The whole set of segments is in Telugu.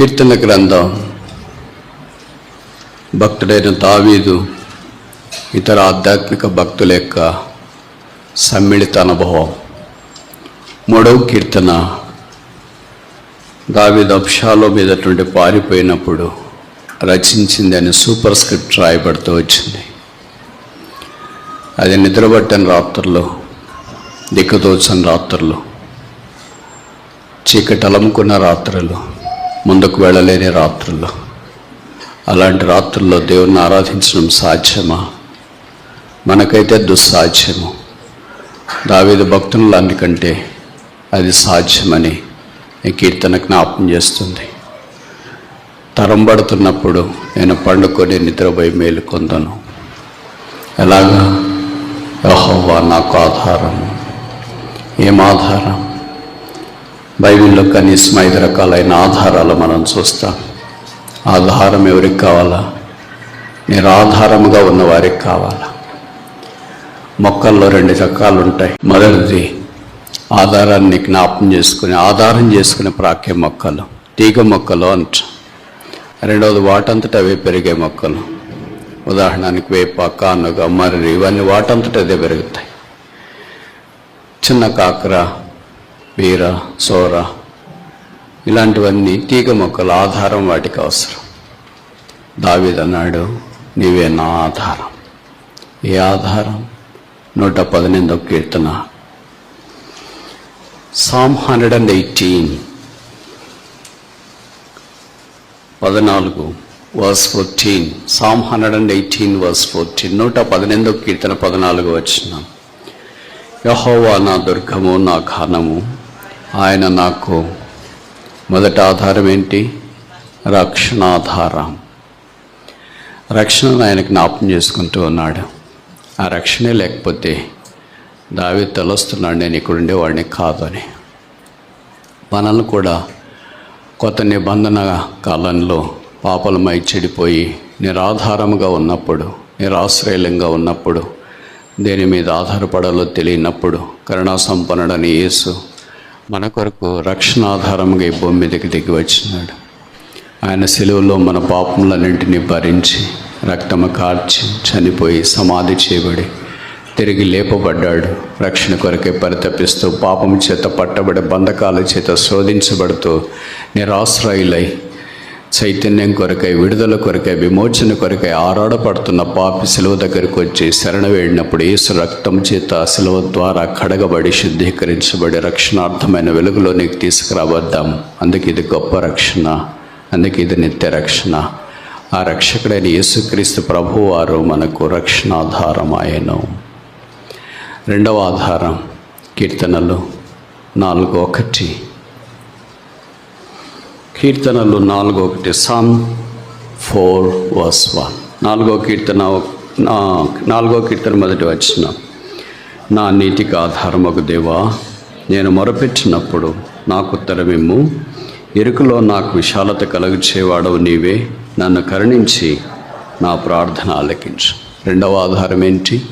కీర్తన గ్రంథం భక్తుడైన తావీదు ఇతర ఆధ్యాత్మిక భక్తుల యొక్క సమ్మిళిత అనుభవం. మూడవ కీర్తన దావీదు అప్షాలో మీదటువంటి పారిపోయినప్పుడు రచించింది అని సూపర్ స్క్రిప్ట్ రాయబడుతూ వచ్చింది. అది నిద్రపట్టని రాత్రుల్లో దిక్కుతోచని రాత్రులు చీకటి అలముకున్న రాత్రులు ముందుకు వెళ్ళలేని రాత్రుల్లో. అలాంటి రాత్రుల్లో దేవుణ్ణి ఆరాధించడం సాధ్యమా? మనకైతే దుస్సాధ్యము. దావేది భక్తుల అది సాధ్యమని ఈ కీర్తన జ్ఞాపం చేస్తుంది. తరంబడుతున్నప్పుడు నేను పండుకొని నిద్రపోయి మేలుకొందను ఎలాగా? యహోవా నాకు ఆధారము ఏం ఆధారం? బైబిల్లో కనీసం ఐదు రకాలైన ఆధారాలు మనం చూస్తాం. ఆధారం ఎవరికి కావాలా? నిరాధారముగా ఉన్న వారికి కావాలా? మొక్కల్లో రెండు రకాలు ఉంటాయి మొదటిది ఆధారాన్ని జ్ఞాపం చేసుకుని ఆధారం చేసుకునే ప్రాక్య మొక్కలు తీగ మొక్కలు అంట రెండవది వాటంతట అవే పెరిగే మొక్కలు. ఉదాహరణకి వేప కానుగ మర్రి ఇవన్నీ వాటంతట అదే పెరుగుతాయి. చిన్న కాకర బీర సోర ఇలాంటివన్నీ తీగ మొక్కల ఆధారం వాటికి అవసరం. దావిదన్నాడు నీవే నా ఆధారం. ఏ ఆధారం? నూట పదినెందో కీర్తన. సామ్ హండ్రెడ్ అండ్ ఎయిటీన్ పద్నాలుగు verse fourteen psalm hundred and eighteen verse fourteen నూట పదినెందో కీర్తన పద్నాలుగు వచ్చిన యహోవా నా దుర్గము నా ఘనము ఆయన నాకు మొదటి ఆధారం ఏంటి? రక్షణాధారం. రక్షణను ఆయన జ్ఞాపం చేసుకుంటూ ఉన్నాడు. ఆ రక్షణే లేకపోతే దావి తెలుస్తున్నాడు నేను ఇక్కడ ఉండేవాడిని కాదు అని. మనల్ని కూడా కొత్త నిబంధన కాలంలో పాపలమై చెడిపోయి నిరాధారముగా ఉన్నప్పుడు నిరాశ్రయలంగా ఉన్నప్పుడు దేని మీద ఆధారపడాలో తెలియనప్పుడు కరుణా సంపన్నుడని యేసు మన కొరకు రక్షణ ఆధారముగా ఈ భూమి మీదకి దిగి వచ్చినాడు. ఆయన సెలువులో మన పాపములన్నింటినీ భరించి రక్తము కార్చి చనిపోయి సమాధి చేయబడి తిరిగి లేపబడ్డాడు. రక్షణ కొరకే పరితపిస్తూ పాపము చేత పట్టబడి బంధకాల చేత శోధించబడుతూ నిరాశ్రయులై చైతన్యం కొరకై విడుదల కొరకై విమోచన కొరకై ఆరాడపడుతున్న పాపి సెలవు దగ్గరికి వచ్చి శరణ వేడినప్పుడు యేసు రక్తం చేత సెలవు ద్వారా కడగబడి శుద్ధీకరించబడి రక్షణార్థమైన వెలుగులోనికి తీసుకురావద్దాం అందుకే ఇది గొప్ప రక్షణ. అందుకే ఇది నిత్య రక్షణ. ఆ రక్షకుడైన యేసుక్రీస్తు ప్రభువారు మనకు రక్షణాధారం ఆయను. రెండవ ఆధారం కీర్తనలు. నాలుగు ఒకటి. కీర్తనలు నాలుగో ఒకటి. సమ్ ఫోర్ వర్స్ వన్ నాలుగో కీర్తన నా- నాలుగో కీర్తన మొదటి వచ్చిన నా నీతికి ఆధారమగు దేవా నేను మొరపెట్టినప్పుడు నాకు ఉత్తరమిమ్ము. ఇరుకులో నాకు విశాలత కలుగుచేవాడవు నీవే. నన్ను కరుణించి నా ప్రార్థన ఆలకించు. రెండవ ఆధారం ఏంటి?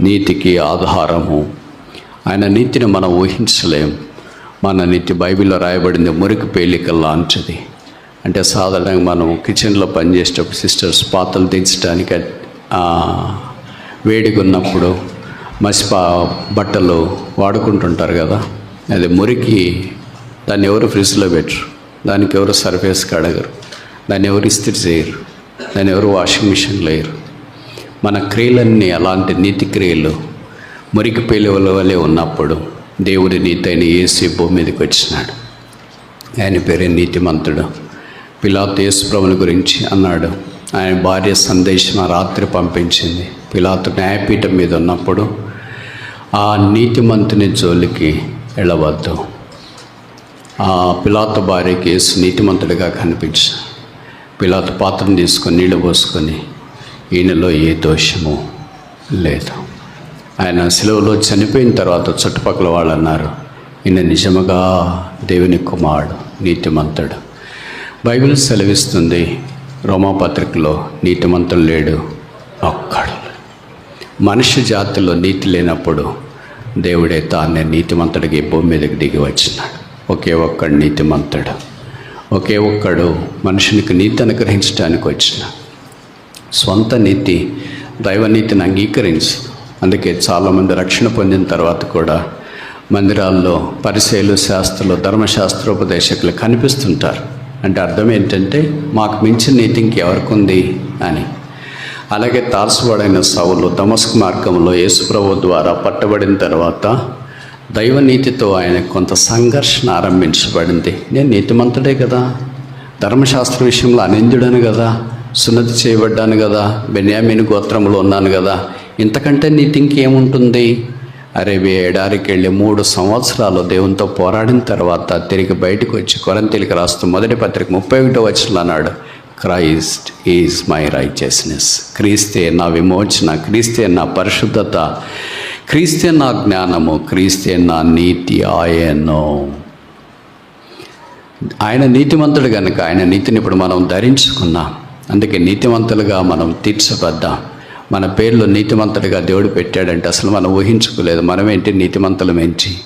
నీతికి ఆధారము. ఆయన నీతిని మనం ఊహించలేము మన నిత్య బైబిల్లో రాయబడింది మురికి పేలిక లాంటిది అంటే సాధారణంగా మనం కిచెన్లో పనిచేసేటప్పుడు సిస్టర్స్ పాత్రలు దించడానికి వేడిగా ఉన్నప్పుడు మసిపా బట్టలు వాడుకుంటుంటారు కదా. అది మురికి దాన్ని ఎవరు ఫ్రిడ్జ్లో పెట్టరు. దానికి ఎవరు సర్ఫేస్ కడగరు. దాన్ని ఎవరు ఇస్త్రీ చేయరు. దాన్ని ఎవరు వాషింగ్ మిషన్లో వేయరు. మన క్రియలన్నీ అలాంటి నీతి క్రియలు మురికి పేలువల వలె ఉన్నప్పుడు దేవుడి నీతి అయిన ఏసీ భూమి మీదకి వచ్చినాడు. ఆయన పేరే నీతిమంతుడు. పిలాతు యేసుప్రభుని గురించి అన్నాడు. ఆయన భార్య సందేశం రాత్రి పంపించింది. పిలాతు న్యాయపీఠం మీద ఉన్నప్పుడు ఆ నీతిమంతుని జోలికి వెళ్ళవద్దు. ఆ పిలాతు భార్యకి యేసు నీతిమంతుడిగా కనిపించాడు పిలాతు పాత్రను తీసుకొని నీళ్ళు పోసుకొని ఈయనలో ఏ దోషము లేదు. ఆయన సెలవులో చనిపోయిన తర్వాత చుట్టుపక్కల వాళ్ళు అన్నారు ఈయన నిజముగా దేవుని కుమారుడు నీతిమంతుడు. బైబిల్ సెలవిస్తుంది రోమాపత్రికలో నీతిమంతుడు లేడు ఒక్కడు. మనిషి జాతిలో నీతి లేనప్పుడు దేవుడే తానే నీతిమంతుడికి భూమి మీదకి దిగి వచ్చినాడు. ఒకే ఒక్కడు నీతిమంతుడు. ఒకే ఒక్కడు మనుషునికి నీతి అనుగ్రహించడానికి వచ్చిన. స్వంత నీతి దైవనీతిని అంగీకరించి. అందుకే చాలామంది రక్షణ పొందిన తర్వాత కూడా మందిరాల్లో పరిశైలు శాస్త్రులు ధర్మశాస్త్రోపదేశకులు కనిపిస్తుంటారు. అంటే అర్థం ఏంటంటే మాకు మించిన నీతి ఇంకెవరికి ఉంది అని. అలాగే తాల్సువాడైన సౌలు దమస్క్ మార్గంలో యేసుప్రభు ద్వారా పట్టబడిన తర్వాత దైవనీతితో ఆయన కొంత సంఘర్షణ ఆరంభించబడింది. నేను నీతిమంతుడే కదా ధర్మశాస్త్ర విషయంలో అనిందుడను కదా సున్నతి చేయబడ్డాను కదా బెన్యామిని గోత్రంలో ఉన్నాను కదా ఇంతకంటే నీతి ఇంకేముంటుంది అరేబి ఎడారికి వెళ్ళి మూడు సంవత్సరాలు దేవునితో పోరాడిన తర్వాత తిరిగి బయటకు వచ్చి కొరంతీలికి రాస్తూ మొదటి పత్రిక ముప్పై ఒకటో వచ్చిన అన్నాడు క్రైస్ట్ ఈజ్ మై రైచియస్నెస్. క్రీస్తే నా విమోచన క్రీస్తే నా పరిశుద్ధత క్రీస్తే నా జ్ఞానము క్రీస్తే నా నీతి ఆయనో. ఆయన నీతిమంతుడు కనుక ఆయన నీతిని ఇప్పుడు మనం ధరించుకున్నాం. అందుకే నీతిమంతులుగా మనం తీర్చబద్దాం మన పేర్లు నీతిమంతుడిగా దేవుడు పెట్టాడంటే అసలు మనం ఊహించుకోలేదు. మనమేంటి నీతిమంతులమేంటి?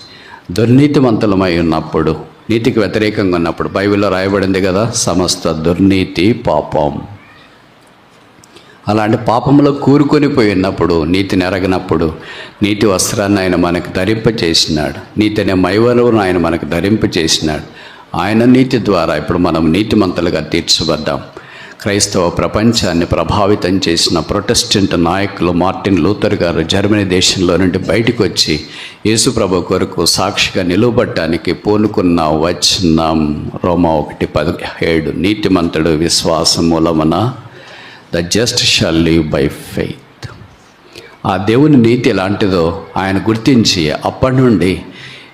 దుర్నీతిమంతులమై ఉన్నప్పుడు నీతికి వ్యతిరేకంగా ఉన్నప్పుడు బైబిల్లో రాయబడింది కదా సమస్త దుర్నీతి పాపం. అలాంటి పాపంలో కూరుకొని పోయి ఉన్నప్పుడు నీతిని నీతి వస్త్రాన్ని ఆయన మనకు ధరింప చేసినాడు నీతి అనే మైవరువును ఆయన మనకు ధరింప చేసినాడు ఆయన నీతి ద్వారా ఇప్పుడు మనం నీతిమంతులుగా తీర్చబడ్డాం క్రైస్తవ ప్రపంచాన్ని ప్రభావితం చేసిన ప్రొటెస్టెంట్ నాయకులు మార్టిన్ లూథర్ గారు జర్మనీ దేశంలో నుండి బయటకు వచ్చి యేసుప్రభు కొరకు సాక్షిగా నిలువబట్టడానికి పూనుకున్న వచనం రోమా ఒకటి పదిహేడు. నీతిమంతుడు విశ్వాసం మూలమున the just shall live by faith ఆ దేవుని నీతి ఎలాంటిదో ఆయన గుర్తించి అప్పటి నుండి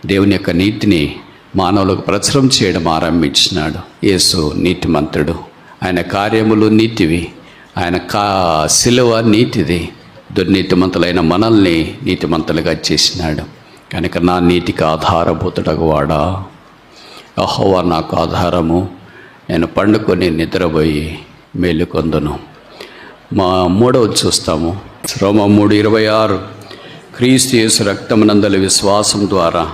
దేవుని యొక్క నీతిని మానవులకు ప్రచురం చేయడం ఆరంభించినాడు. యేసు నీతిమంతుడు. ఆయన కార్యములు నీతివి. ఆయన కా శిలువ నీతిది. దుర్నీతిమంతులైన మనల్ని నీతిమంతులుగా చేసినాడు. కనుక నా నీతికి ఆధారభూతుడకు వాడా అహోవా నాకు ఆధారము. నేను పండుకొని నిద్రపోయి మేలుకొందును. మా మూడవది చూస్తాము. రోమ మూడు ఇరవై ఆరు. క్రీస్తు యేసు రక్తమునందలి విశ్వాసం ద్వారా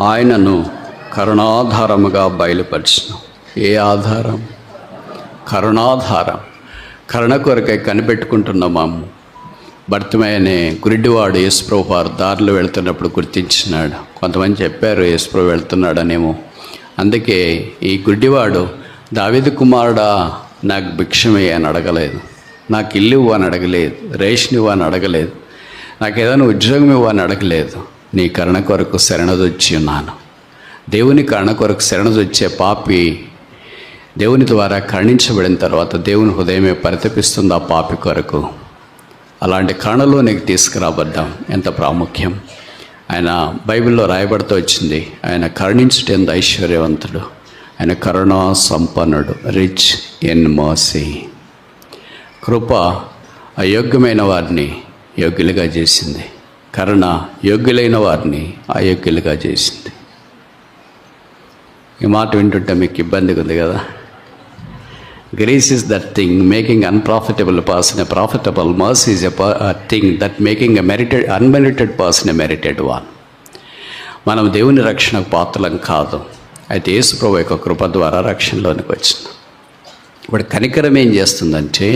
ఆయనను కరుణాధారముగా బయలుపరిచిన. ఏ ఆధారం? కరుణాధారం. కరుణ కొరకై కనిపెట్టుకుంటున్నాము భర్తమయ్యనే గురిడ్డివాడు యేసుప్రభు వారు దారిలో వెళ్తున్నప్పుడు గుర్తించినాడు. కొంతమంది చెప్పారు యేసుప్రభు వెళ్తున్నాడనేమో. అందుకే ఈ గుడ్డివాడు దావిది కుమారుడా నాకు భిక్షమే అని అడగలేదు. నాకు ఇల్లు ఇవ్వు అని అడగలేదు. రేషన్ ఇవ్వు అని అడగలేదు. నాకు ఏదైనా ఉద్యోగం ఇవ్వు అని అడగలేదు. నీ కరుణ కొరకు శరణదొచ్చి ఉన్నాను. దేవుని కరుణ కొరకు శరణదొచ్చే పాపి దేవుని ద్వారా కరుణించబడిన తర్వాత దేవుని హృదయమే పరితపిస్తుంది ఆ పాపి కొరకు. అలాంటి కరుణలో నీకు తీసుకురాబడ్డాం. ఎంత ప్రాముఖ్యం. ఆయన బైబిల్లో రాయబడుతూ వచ్చింది ఆయన కరుణించుటేందు ఐశ్వర్యవంతుడు. ఆయన కరుణా సంపన్నుడు రిచ్ ఇన్ మోసీ కృప అయోగ్యమైన వారిని యోగ్యులుగా చేసింది. కరుణ యోగ్యులైన వారిని అయోగ్యులుగా చేసింది. ఈ మాట వింటుంటే మీకు ఇబ్బందిగా ఉంది కదా? Grace is that thing making unprofitable person a profitable mercy is a thing that making a merited unmerited person a merited one మనం దేవుని రక్షణకు పాత్రలం కాదు. అయితే యేసుప్రభు యొక్క కృప ద్వారా రక్షణలోనికి వచ్చింది. ఇప్పుడు కనికరం ఏం చేస్తుందంటే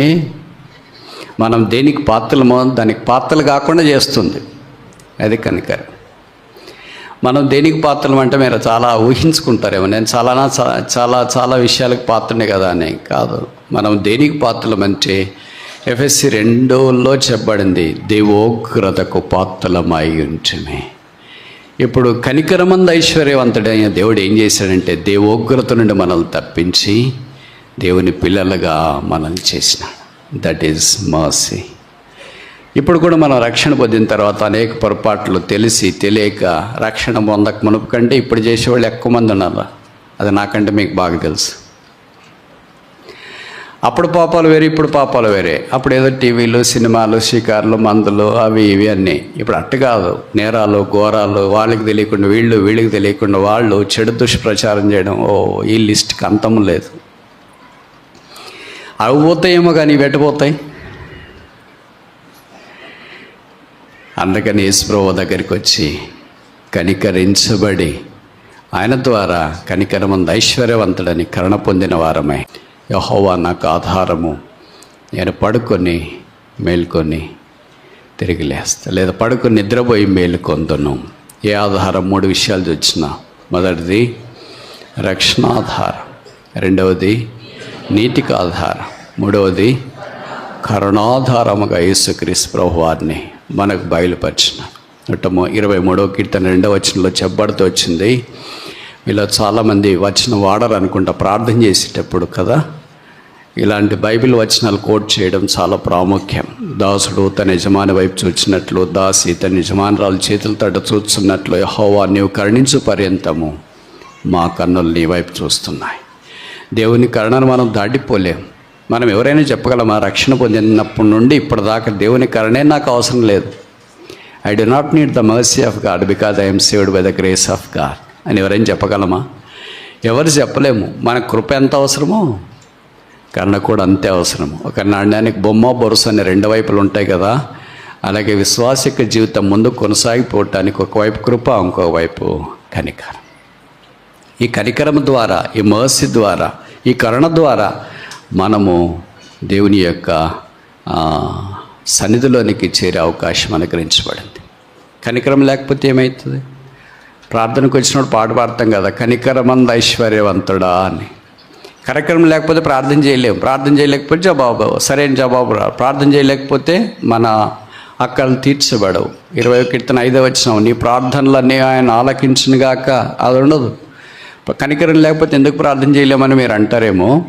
మనం దేనికి పాత్రలమో దానికి పాత్రలు కాకుండా చేస్తుంది. అది కనికరం. మనం దేనికి పాత్రలు అంటే మీరు చాలా ఊహించుకుంటారేమో. నేను చాలా చాలా చాలా విషయాలకు పాత్రనే కదా అని కాదు. మనం దేనికి పాత్రలం అంటే ఎఫ్ఎస్సి రెండోలో చెప్పబడింది దేవోగ్రతకు పాత్రలమై ఉంచమే. ఇప్పుడు కనికరమంద ఐశ్వర్యవంతుడైన దేవుడు ఏం చేశాడంటే దేవోగ్రత నుండి మనల్ని తప్పించి దేవుని పిల్లలుగా మనల్ని చేసినాడు. దట్ ఈస్ మర్సీ ఇప్పుడు కూడా మనం రక్షణ పొందిన తర్వాత అనేక పొరపాట్లు తెలిసి తెలియక రక్షణ పొందక మునుపు కంటే ఇప్పుడు చేసేవాళ్ళు ఎక్కువ మంది ఉన్నారు. అది నాకంటే మీకు బాగా తెలుసు. అప్పుడు పాపాలు వేరే ఇప్పుడు పాపాలు వేరే. అప్పుడు ఏదో టీవీలు సినిమాలు షికార్లు మందులు అవి ఇవి అన్నీ. ఇప్పుడు అట్టు కాదు. నేరాలు ఘోరాలు వాళ్ళకి తెలియకుండా వీళ్ళు వీళ్ళకి తెలియకుండా వాళ్ళు చెడు దుష్ప్రచారం చేయడం ఓ ఈ లిస్ట్కి అంతం లేదు. అవి పోతాయేమో కానీ ఇవి అందుకని యేసుప్రభు దగ్గరికి వచ్చి కనికరించబడి ఆయన ద్వారా కనికరమంది ఐశ్వర్యవంతుడని కరణ పొందిన వారమే యహోవా నాకు ఆధారము. నేను పడుకొని మేల్కొని తిరిగి లేస్తా. లేదా పడుకొని నిద్రపోయి మేలుకొందును. ఏ ఆధారం? మూడు విషయాలు చూసిన మొదటిది రక్షణాధారం. రెండవది నీతికి ఆధారం. మూడవది కరుణాధారముగా యేసుక్రీస్తు ప్రభువారిని మనకు బయలుపరిచిన. నూట ఇరవై మూడవ కీర్తన రెండవ వచనంలో చెప్పబడుతూ వచ్చింది. ఇలా చాలామంది వచనం వాడరు అనుకుంటా ప్రార్థన చేసేటప్పుడు కదా. ఇలాంటి బైబిల్ వచనాలు కోట్ చేయడం చాలా ప్రాముఖ్యం. దాసుడు తన యజమాని వైపు చూచినట్లు దాసి తన యజమానురాలు చేతుల తట చూస్తున్నట్లు యెహోవా నీవు కరుణించు పర్యంతము మా కన్నులు నీ వైపు చూస్తున్నాయి. దేవుని కరుణను మనం దాటిపోలేం. మనం ఎవరైనా చెప్పగలమా? రక్షణ పొందినప్పటి నుండి ఇప్పటిదాకా దేవుని కరణే నాకు అవసరం లేదు. I do not need the mercy of God because I'm saved by the grace of God అని ఎవరైనా చెప్పగలమా? ఎవరు చెప్పలేము. మన కృప ఎంత అవసరమో? కరుణ కూడా అంతే అవసరం ఒక నాణ్యానికి బొమ్మ బొరుస అనే రెండు వైపులు ఉంటాయి కదా. అలాగే విశ్వాసిక జీవితం ముందు కొనసాగిపోవటానికి ఒకవైపు కృప ఇంకోవైపు కనికరం. ఈ కనికరం ద్వారా ఈ మహర్షి ద్వారా ఈ కరుణ ద్వారా మనము దేవుని యొక్క సన్నిధిలోనికి చేరే అవకాశం అనుగ్రహించబడింది. కనికరం లేకపోతే ఏమవుతుంది ప్రార్థనకు వచ్చినప్పుడు పాట పాడతాం కదా కనికరమంద ఐశ్వర్యవంతుడా అని. కనికరం లేకపోతే ప్రార్థన చేయలేము. ప్రార్థన చేయలేకపోతే జవాబు సరైన జవాబు రా ప్రార్థన చేయలేకపోతే మన అక్కలు తీర్చబడవు. ఇరవై కీర్తన ఐదో వచ్చినాం నీ ప్రార్థనలన్నీ ఆయన ఆలకించునుగాక. అది ఉండదు. కనికరం లేకపోతే ఎందుకు ప్రార్థన చేయలేమని మీరు అంటారేమో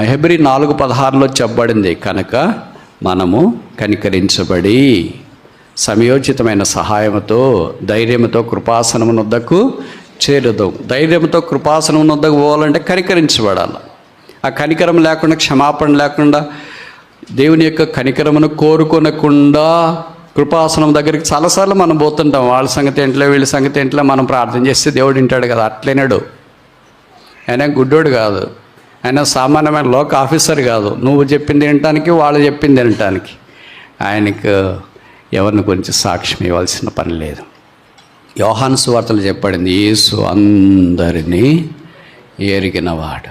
హెబ్రి నాలుగు పదహారులో చెప్పబడింది కనుక మనము కనికరించబడి సమయోచితమైన సహాయముతో ధైర్యముతో కృపాసనమునొద్దకు చేరుదాం. ధైర్యంతో కృపాసనమునొద్దకు పోవాలంటే కనికరించబడాలి. ఆ కనికరం లేకుండా క్షమాపణ లేకుండా దేవుని యొక్క కనికరమును కోరుకొనకుండా కృపాసనం దగ్గరికి చాలాసార్లు మనం పోతుంటాం. వాళ్ళ సంగతి ఏంట్లో వీళ్ళ సంగతి ఏంట్లో మనం ప్రార్థన చేస్తే దేవుడు వింటాడు కదా అట్లేనాడు ఆయన గుడ్డోడు కాదు. ఆయన సామాన్యమైన లోక ఆఫీసర్ కాదు. నువ్వు చెప్పింది వినటానికి వాళ్ళు చెప్పింది వినటానికి. ఆయనకు ఎవరిని గురించి సాక్ష్యం ఇవ్వాల్సిన పని లేదు. యోహాను సువార్తలు చెప్పడింది యేసు అందరినీ ఎరిగినవాడు.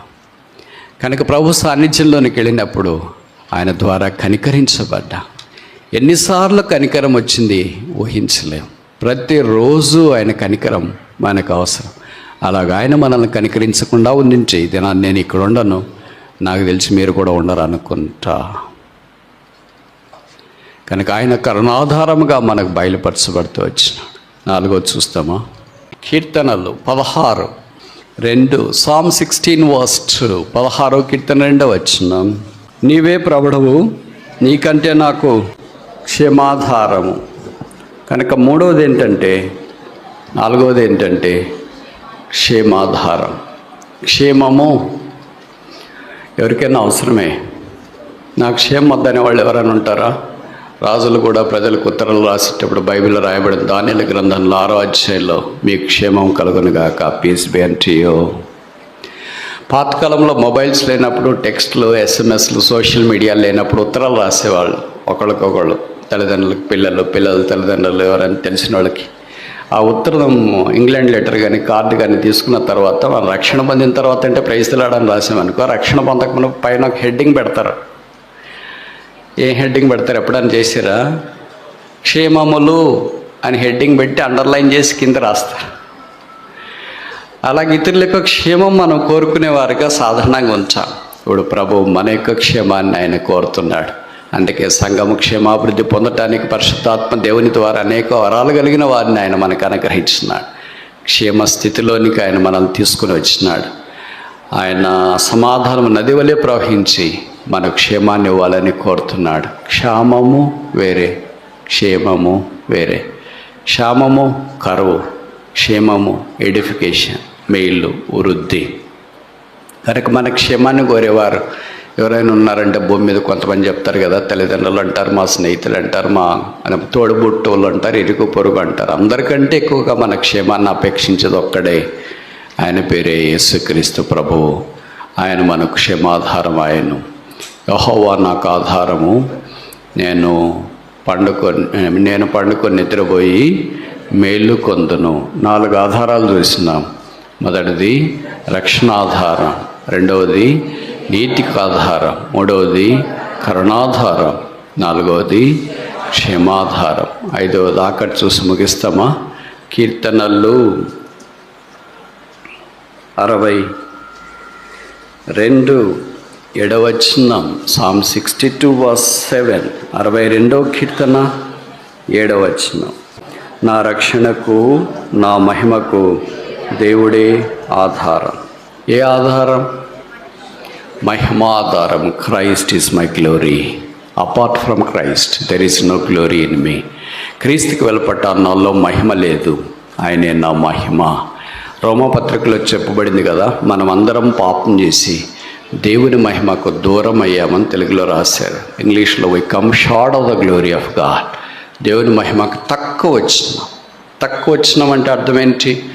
కనుక ప్రభు సాన్నిధ్యంలోనికి వెళ్ళినప్పుడు ఆయన ద్వారా కనికరించబడ్డా. ఎన్నిసార్లు కనికరం వచ్చింది ఊహించలేము ప్రతిరోజు ఆయన కనికరం మనకు అవసరం. అలాగ ఆయన మనల్ని కనికరించకుండా ఉండించే ఇది నా- నేను ఇక్కడ ఉండను. నాకు తెలిసి మీరు కూడా ఉండరు అనుకుంటా. కనుక ఆయన కరుణాధారముగా మనకు బయలుపరచబడుతూ వచ్చినాడు. నాలుగో చూస్తామా? కీర్తనలు పదహారు. రెండు సామ్ సిక్స్టీన్ వర్స్ట్ పదహారో కీర్తన రెండో వచ్చిన నీవే ప్రభుడవు నీకంటే నాకు క్షమాధారము. కనుక మూడవది ఏంటంటే నాలుగవది ఏంటంటే క్షేమాధారం. క్షేమము ఎవరికైనా అవసరమే. నాకు క్షేమం వద్దనే వాళ్ళు ఎవరైనా ఉంటారా? రాజులు కూడా ప్రజలకు ఉత్తరాలు రాసేటప్పుడు బైబిల్లో రాయబడిన దానిల గ్రంథంలో ఆరో అధ్యాయంలో మీకు క్షేమం కలుగునుగాక పీస్ బి అంటియో పాతకాలంలో మొబైల్స్ లేనప్పుడు టెక్స్ట్లు ఎస్ఎంఎస్లు సోషల్ మీడియా లేనప్పుడు ఉత్తరాలు రాసేవాళ్ళు. ఒకళ్ళకొకళ్ళు తల్లిదండ్రులకు పిల్లలు పిల్లలు తల్లిదండ్రులు ఎవరైనా తెలిసిన వాళ్ళకి. ఆ ఉత్తరం ఇంగ్లాండ్ లెటర్ కానీ కార్డు కానీ తీసుకున్న తర్వాత మనం రక్షణ పొందిన తర్వాత అంటే ప్రైజ్లాడని రాసామనుకో రక్షణ పొందకముందు పైన ఒక హెడ్డింగ్ పెడతారు. ఏ హెడ్డింగ్ పెడతారు? ఎప్పుడైనా చేసారా క్షేమములు అని హెడ్డింగ్ పెట్టి అండర్లైన్ చేసి కింద రాస్తారు. అలాగే ఇతరుల యొక్క క్షేమం మనం కోరుకునేవారుగా సాధారణంగా ఉంచాం ఇప్పుడు ప్రభు మన యొక్క క్షేమాన్ని ఆయన కోరుతున్నాడు. అందుకే సంఘము క్షేమాభివృద్ధి పొందటానికి పరిశుద్ధాత్మ దేవుని ద్వారా అనేక వరాలు కలిగిన వారిని ఆయన మనకు అనుగ్రహించినాడు. క్షేమ స్థితిలోనికి ఆయన మనల్ని తీసుకుని వచ్చినాడు. ఆయన సమాధానం నది వలె ప్రవహించి మన క్షేమాన్ని ఇవ్వాలని కోరుతున్నాడు. క్షామము వేరే క్షేమము వేరే. క్షామము కరువు క్షేమము ఎడిఫికేషన్ మెయిల్ వృద్ధి. కనుక మన క్షేమాన్ని కోరేవారు ఎవరైనా ఉన్నారంటే భూమి మీద కొంతమంది చెప్తారు కదా తల్లిదండ్రులు అంటారు మా స్నేహితులు అంటారు మా తోడుబుట్టోళ్ళు అంటారు ఇరుకు పొరుగు అంటారు. అందరికంటే ఎక్కువగా మన క్షేమాన్ని అపేక్షించేది ఒక్కడే ఆయన పేరే యేసుక్రీస్తు ప్రభువు ఆయన మనకు క్షేమాధారం ఆయన. యహోవా నాకు ఆధారము. నేను పండుకొని నేను పండుకొని నిద్రపోయి మేళ్ళు కొందును. నాలుగు ఆధారాలు చూసినాం. మొదటిది రక్షణ ఆధారం రెండవది నీతికి ఆధారం మూడవది కరుణాధారం. నాలుగవది క్షేమాధారం. ఐదవది అక్కడ చూసి ముగిస్తామా? కీర్తనలు అరవై రెండు ఏడవచనం. Psalm sixty two verse seven అరవై రెండవ కీర్తన ఏడవచనం. నా రక్షణకు నా మహిమకు దేవుడే ఆధారం. ఏ ఆధారం? మహిమాధారం. Christ is my glory apart from Christ there is no glory in me క్రీస్తుకి వెళ్ళపట్ట నాలో మహిమ లేదు. ఆయనే నా మహిమ. రోమపత్రికలో చెప్పబడింది కదా మనం అందరం పాపం చేసి దేవుని మహిమకు దూరం అయ్యామని తెలుగులో రాశారు. ఇంగ్లీష్లో we come short of the glory of God దేవుని మహిమకు తక్కువ వచ్చినాం. తక్కువ వచ్చినాం అంటే అర్థం ఏంటి?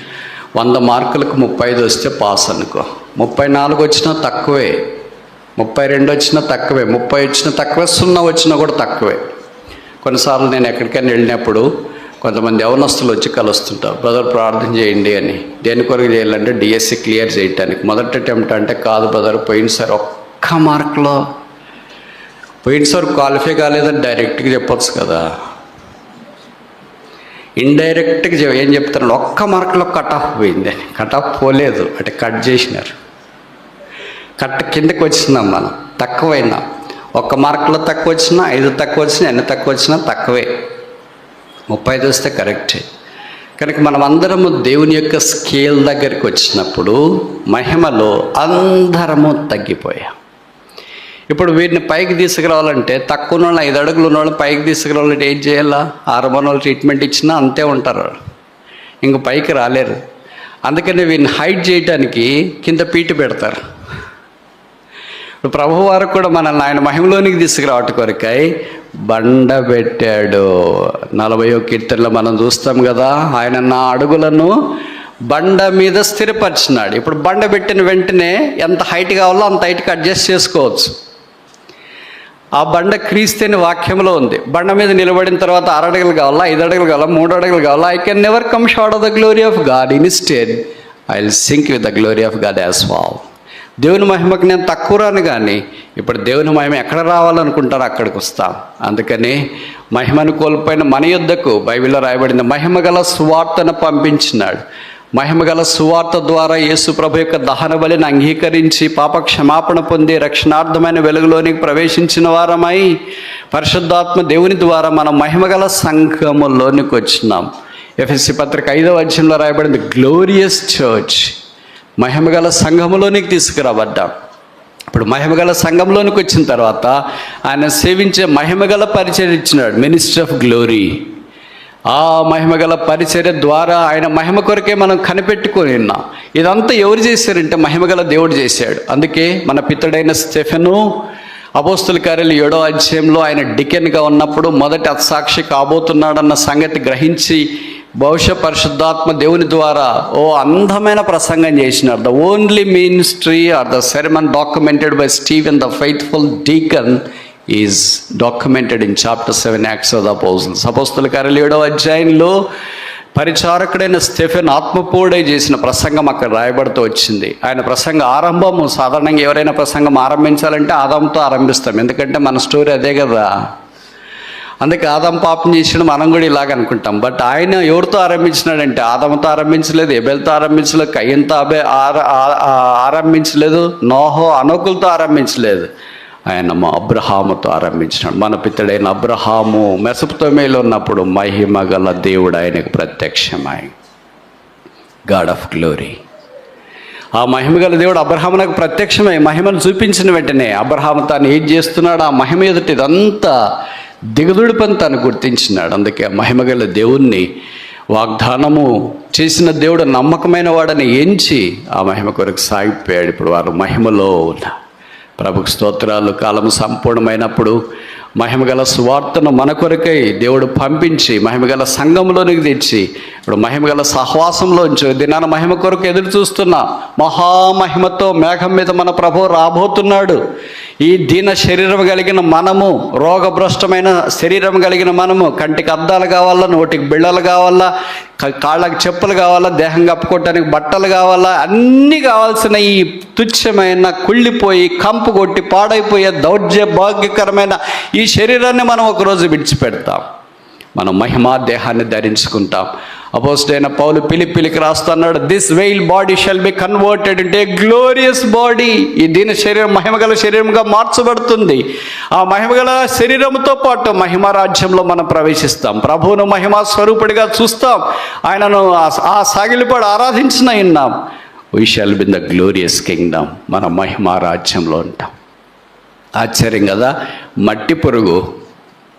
వంద మార్కులకు ముప్పై ఐదు వస్తే పాస్ అనుకో. ముప్పై నాలుగు వచ్చినా తక్కువే. ముప్పై రెండు వచ్చినా తక్కువే. ముప్పై వచ్చినా తక్కువే. సున్నా వచ్చినా కూడా తక్కువే. కొన్నిసార్లు నేను ఎక్కడికైనా వెళ్ళినప్పుడు కొంతమంది యవనస్తులు వచ్చి కలుస్తుంటారు. బ్రదర్ ప్రార్థన చేయండి అని. దేని కొరకు చేయాలంటే డిఎస్సి క్లియర్ చేయటానికి. మొదటి అటెంప్ట్ అంటే కాదు బ్రదర్ పోయినసారి ఒక్క మార్కులో పోయినసారి క్వాలిఫై కాలేదని డైరెక్ట్గా చెప్పొచ్చు కదా. ఇండైరెక్ట్గా ఏం చెప్తున్నాడు ఒక్క మార్కులో కట్ ఆఫ్ పోయింది. కట్ ఆఫ్ పోలేదు. అంటే కట్ చేసినారు. కట్ కిందకి వచ్చినాం మనం. తక్కువైనా. ఒక్క మార్కులో తక్కువ వచ్చినా ఐదు తక్కువ వచ్చినా ఎన్ని తక్కువ వచ్చినా తక్కువే. ముప్పై ఐదు వస్తే కరెక్టే కనుక మనం అందరము దేవుని యొక్క స్కేల్ దగ్గరికి వచ్చినప్పుడు మహిమలో అందరము తగ్గిపోయాం. ఇప్పుడు వీటిని పైకి తీసుకురావాలంటే తక్కువ ఉన్న వాళ్ళు ఐదు అడుగులు ఉన్న వాళ్ళు పైకి తీసుకురావాలంటే ఏం చేయాలా? హార్మోనల్ ట్రీట్మెంట్ ఇచ్చినా అంతే ఉంటారు. ఇంక పైకి రాలేరు. అందుకని వీటిని హైట్ చేయటానికి కింద పీట పెడతారు. ఇప్పుడు ప్రభు వారు కూడా మనల్ని ఆయన మహిమలోనికి తీసుకురావట కొరకై బండ పెట్టాడు. నలభయో కీర్తనలో మనం చూస్తాం కదా ఆయన నా అడుగులను బండ మీద స్థిరపరిచినాడు. ఇప్పుడు బండ పెట్టిన వెంటనే ఎంత హైట్ కావాలో అంత హైట్కి అడ్జస్ట్ చేసుకోవచ్చు. ఆ బండ క్రీస్తేని వాక్యంలో ఉంది. బండ మీద నిలబడిన తర్వాత అరడగలు కావాలా? ఐదు అడుగులు కావాలా? మూడు అడుగులు కావాలా? I can never come short of the glory of God instead I will sink with the glory of God as wow దేవుని మహిమకు నేను తక్కువ రాను కానీ ఇప్పుడు దేవుని మహిమ ఎక్కడ రావాలనుకుంటారో అక్కడికి వస్తాం. అందుకని మహిమను కోల్పోయిన మన యుద్ధకు బైబిల్లో రాయబడింది మహిమ గల సువార్తను పంపించినాడు. మహిమగల సువార్త ద్వారా యేసు ప్రభు యొక్క దహన బలిని అంగీకరించి పాప క్షమాపణ పొంది రక్షణార్థమైన వెలుగులోనికి ప్రవేశించిన వారమై పరిశుద్ధాత్మ దేవుని ద్వారా మనం మహిమగల సంఘములోనికి వచ్చినాం. ఎఫ్ఎస్సి పత్రిక ఐదవ అధ్యయంలో రాయబడింది గ్లోరియస్ చర్చ్ మహిమగల సంఘములోనికి తీసుకురాబడ్డాం. ఇప్పుడు మహిమగల సంఘంలోనికి వచ్చిన తర్వాత ఆయన సేవించే మహిమగల పరిచయం ఇచ్చినాడు మినిస్టర్ ఆఫ్ గ్లోరీ ఆ మహిమ గల పరిచర్య ద్వారా ఆయన మహిమ కొరకే మనం కనిపెట్టుకొని ఉన్నాం. ఇదంతా ఎవరు చేశారంటే మహిమగల దేవుడు చేశాడు. అందుకే మన పితడైన స్టెఫెను అపోస్తుల కార్యాలు ఏడో అధ్యాయంలో ఆయన డికెన్గా ఉన్నప్పుడు మొదటి అత్సాక్షి కాబోతున్నాడన్న సంగతి గ్రహించి భవిష్య పరిశుద్ధాత్మ దేవుని ద్వారా ఓ అందమైన ప్రసంగం చేసినారు. The only ministry or the sermon documented by Stephen the faithful deacon is documented in chapter seven Acts of the Apostles అపోస్తుల కార్యాలు ఏడవ అధ్యాయంలో పరిచారకుడైన స్టెఫెన్ ఆత్మపూడై చేసిన ప్రసంగం అక్కడ రాయబడుతూ వచ్చింది. ఆయన ప్రసంగ ఆరంభము సాధారణంగా ఎవరైనా ప్రసంగం ఆరంభించాలంటే ఆదంతో ఆరంభిస్తాం. ఎందుకంటే మన స్టోరీ అదే కదా. అందుకే ఆదం పాపం చేసిన మనం కూడా ఇలాగ అనుకుంటాం. బట్ ఆయన ఎవరితో ఆరంభించినాడంటే ఆదంతో ఆరంభించలేదు ఎబెల్తో ఆరంభించలేదు కయ్యంతో అబే ఆర- ఆ- ఆరంభించలేదు నోహో అనోకులతో ఆరంభించలేదు. ఆయన మా అబ్రహాముతో ఆరంభించినాడు. మన పితడైన అబ్రహాము మెసపుతమేలో ఉన్నప్పుడు మహిమ గల దేవుడు ఆయనకు ప్రత్యక్షమై. గాడ్ ఆఫ్ గ్లోరీ ఆ మహిమ గల దేవుడు అబ్రహామునకు ప్రత్యక్షమై. మహిమను చూపించిన వెంటనే అబ్రహాము తాను ఏం చేస్తున్నాడు? ఆ మహిమ ఎదుటి ఇదంతా దిగదుడి పని తాను గుర్తించినాడు. అందుకే ఆ మహిమ గల దేవుణ్ణి వాగ్దానము చేసిన దేవుడు నమ్మకమైన వాడని ఎంచి ఆ మహిమ కొరకు సాగిపోయాడు. ఇప్పుడు వారు మహిమలో ఉన్నారు. ప్రభుకు స్తోత్రాలు. కాలం సంపూర్ణమైనప్పుడు మహిమగల సువార్తను మన కొరకై దేవుడు పంపించి మహిమగల సంఘంలోనికి తెచ్చి ఇప్పుడు మహిమగల సహవాసంలోంచి దినాన మహిమ కొరకు ఎదురు చూస్తున్నా మహామహిమతో మేఘం మీద మన ప్రభు రాబోతున్నాడు. ఈ దీన శరీరం కలిగిన మనము రోగభ్రష్టమైన శరీరం కలిగిన మనము కంటికి అద్దాలు కావాలా నోటికి బిళ్ళలు కావాలా కాళ్ళకి చెప్పులు కావాలా దేహం కప్పుకోవటానికి బట్టలు కావాలా అన్నీ కావాల్సిన ఈ తుచ్చమైన కుళ్ళిపోయి కంపు కొట్టి పాడైపోయే దౌర్జ భాగ్యకరమైన ఈ శరీరాన్ని మనం ఒకరోజు విడిచిపెడతాం. మనం మహిమా దేహాన్ని ధరించుకుంటాం. అపోస్టైన పౌలు పిలిపిలికి రాస్తున్నాడు this vile body shall be converted into glorious body ఈ దీని శరీరం మహిమగల శరీరంగా మార్చబడుతుంది. ఆ మహిమగల శరీరంతో పాటు మహిమ రాజ్యంలో మనం ప్రవేశిస్తాం. ప్రభువును మహిమా స్వరూపుడిగా చూస్తాం. ఆయనను ఆ- ఆ సాగిలిపాడు ఆరాధించిన ఉన్నాం we shall be in the glorious kingdom మన మహిమ రాజ్యంలో ఉంటాం. ఆశ్చర్యం కదా? మట్టి పురుగు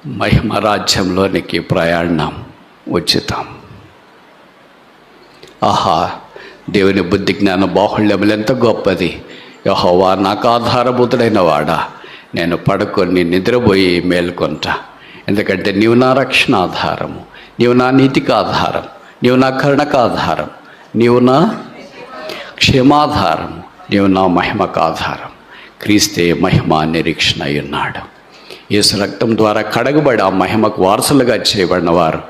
మహిమ రాజ్యంలోనికి ప్రయాణం ఉచితం. ఆహా దేవుని బుద్ధి జ్ఞాన బాహుళ్యములు ఎంత గొప్పది. యహోవా నాకు ఆధారభూతుడైన వాడా. నేను పడుకొని నిద్రపోయి మేల్కొంటా. ఎందుకంటే నీవు నా రక్షణ ఆధారము. నీవు నా నీతికి ఆధారం. నీవు నా కరుణకు ఆధారం. నీవు నా క్షేమాధారం నీవు నా మహిమకు ఆధారం క్రీస్తే మహిమ నిరీక్షణ అయి ఉన్నాడు యేసు రక్తం ద్వారా కడగబడి ఆ మహిమకు వారసులుగా చేయబడిన వారు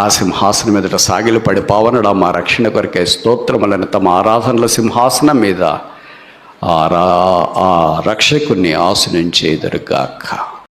ఆ సింహాసనం మీదట సాగిలపడి పావనడా మా రక్షణ కొరకే స్తోత్రములను తమ ఆరాధనల సింహాసనం మీద ఆ రా ఆ రక్షకుని ఆశ నుంచి